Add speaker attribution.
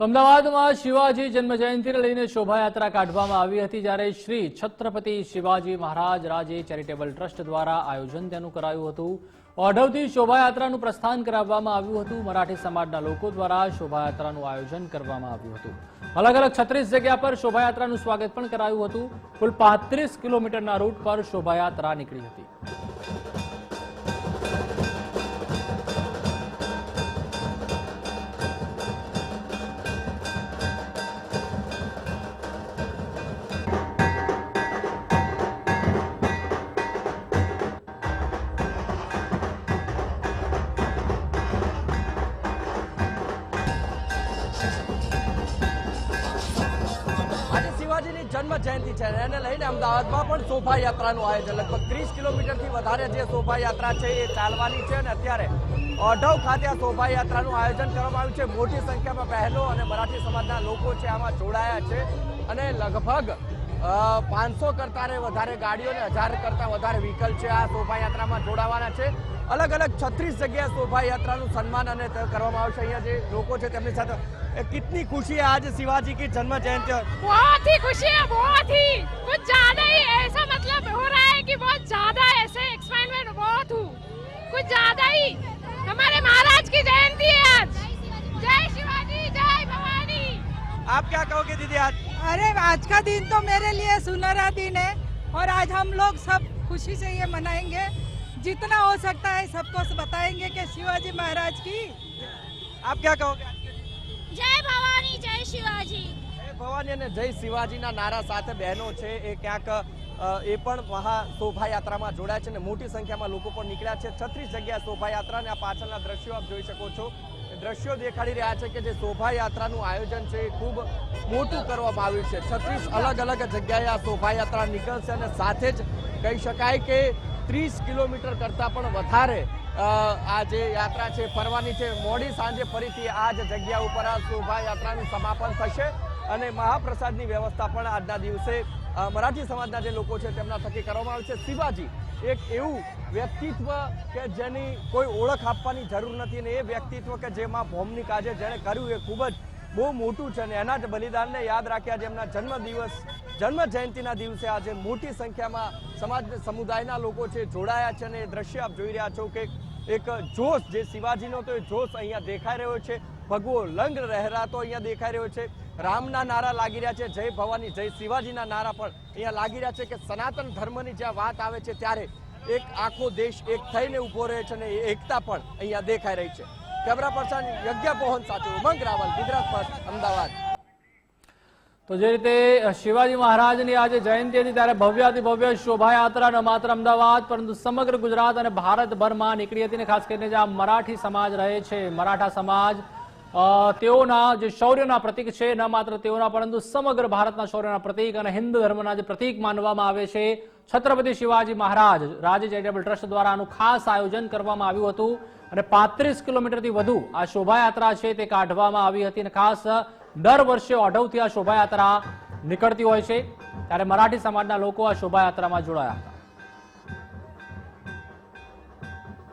Speaker 1: તો અમદાવાદમાં શિવાજી જન્મજયંતિને લઈને શોભાયાત્રા કાઢવામાં આવી હતી જ્યારે શ્રી છત્રપતિ શિવાજી મહારાજ રાજે ચેરિટેબલ ટ્રસ્ટ દ્વારા આયોજન તેનું કરાયું હતું. ઓઢવથી શોભાયાત્રાનું પ્રસ્થાન કરાવવામાં આવ્યું હતું. મરાઠી સમાજના લોકો દ્વારા શોભાયાત્રાનું આયોજન કરવામાં આવ્યું હતું. અલગ અલગ છત્રીસ જગ્યા પર શોભાયાત્રાનું સ્વાગત પણ કરાયું હતું. કુલ પાંત્રીસ કિલોમીટરના રૂટ પર શોભાયાત્રા નીકળી હતી.
Speaker 2: શિવાજીની જન્મ જયંતિ છે એને લઈને અમદાવાદમાં પણ શોભાયાત્રાનું આયોજન. લગભગ ત્રીસ કિલોમીટરથી વધારે જે શોભાયાત્રા છે એ ચાલવાની છે અને અત્યારે ઓઢવ ખાતે આ શોભાયાત્રાનું આયોજન કરવામાં આવ્યું છે. મોટી સંખ્યામાં બહેનો અને મરાઠી સમાજના લોકો છે, આમાં જોડાયા છે અને લગભગ પાંચસો કરતા વધારે ગાડીઓ અને હજાર કરતા વધારે વ્હીકલ છે આ શોભાયાત્રામાં જોડાવાના છે અલગ અલગ છત્રીસ જગ્યાએ શોભાયાત્રાનું સન્માન અને તે કરવામાં આવશે અહીંયા જે લોકો છે તેમની સાથે એ કિતની ખુશી है आज शिवाजी की जन्म जयंती
Speaker 3: बहुत ही खुशी है बहुत ही कुछ ज्यादा ही ऐसा मतलब हो रहा है कि बहुत ज्यादा ऐसे एक्सपायरमेंट बहुत हूँ कुछ ज्यादा ही हमारे महाराज की जयंती है आज जय शिवाजी जय भवानी
Speaker 2: आप क्या कहोगे दीदी आज
Speaker 4: अरे आज का दिन तो मेरे लिए सुनहरा दिन है और आज हम लोग सब खुशी से ये मनाएंगे जितना हो सकता है सबको बताएंगे कि शिवाजी महाराज की
Speaker 2: आप क्या कहोगे
Speaker 3: जय भवानी जय शिवाजी
Speaker 2: જય ભવાની અને જય શિવાજીના નારા સાથે બહેનો છે એ ક્યાંક અ, એ પણ મહા શોભાયાત્રામાં જોડાય છે અને મોટી સંખ્યામાં લોકો પણ નીકળ્યા છે. છત્રીસ જગ્યાએ શોભાયાત્રા અને આ પાછળના દ્રશ્યો આપ જોઈ શકો છો. દ્રશ્યો દેખાડી રહ્યા છે કે જે શોભાયાત્રાનું આયોજન છે એ ખૂબ મોટું કરવામાં આવ્યું છે. છત્રીસ અલગ અલગ જગ્યાએ આ શોભાયાત્રા નીકળશે અને સાથે જ કહી શકાય કે ત્રીસ કિલોમીટર કરતાં પણ વધારે આ જે યાત્રા છે ફરવાની છે. મોડી સાંજે ફરીથી આ જ જગ્યા ઉપર આ શોભાયાત્રાનું સમાપન થશે. અને મહાપ્રસાદની વ્યવસ્થા પણ આજના દિવસે મરાઠી સમાજના જે લોકો છે તેમના થકી કરવામાં આવે છે. શિવાજી એક એવું વ્યક્તિત્વ કે જેની કોઈ ઓળખ આપવાની જરૂર નથી અને એ વ્યક્તિત્વ કે જેમાં ભૌમની કાજે જેણે કર્યું એ ખૂબ જ બહુ મોટું છે અને એના જ બલિદાનને યાદ રાખ્યા જેમના જન્મદિવસ જન્મ જયંતિના દિવસે આજે મોટી સંખ્યામાં સમાજ સમુદાયના લોકો છે જોડાયા છે અને એ દ્રશ્ય આપ જોઈ રહ્યા છો કે એક જોશ જે શિવાજીનો તો એ જોશ અહીંયા દેખાઈ રહ્યો છે. ભગવો લંગ રહેરાતો અહીંયા દેખાઈ રહ્યો છે. રામના નારા લાગી રહ્યા છે, જય ભવાની, જય શિવાજીના નારા પણ અહીંયા લાગી રહ્યા છે કે સનાતન ધર્મની જ્યાં વાત આવે છે ત્યારે એક આખો દેશ એક થઈને ઊભો રહે છે અને એકતા પણ અહીંયા દેખાઈ રહી છે. કેમેરા પર્સન યજ્ઞ મોહન સાથે ઉમંગ રાવલ, ગુજરાત પર અમદાવાદ.
Speaker 1: તો જે રીતે શિવાજી મહારાજની આજે જયંતિ હતી ત્યારે ભવ્યાથી ભવ્ય શોભાયાત્રા ન માત્ર અમદાવાદ, પરંતુ સમગ્ર ગુજરાત અને ભારતભરમાં નીકળી હતી ને ખાસ કરીને જ્યાં મરાઠી સમાજ રહે છે. મરાઠા સમાજ તેઓના જે શૌર્યના પ્રતીક છે, ન માત્ર તેઓના, પરંતુ સમગ્ર ભારતના શૌર્યના પ્રતીક અને હિન્દુ ધર્મના જે પ્રતીક માનવામાં આવે છે, છત્રપતિ શિવાજી મહારાજ, રાજ્ય ચેરિટેબલ ટ્રસ્ટ દ્વારા આનું ખાસ આયોજન કરવામાં આવ્યું હતું અને પાંત્રીસ કિલોમીટરથી વધુ આ શોભાયાત્રા છે તે કાઢવામાં આવી હતી અને ખાસ દર વર્ષે અઢવથી આ શોભાયાત્રા નીકળતી હોય છે. ત્યારે મરાઠી સમાજના લોકો આ શોભાયાત્રામાં જોડાયા હતા.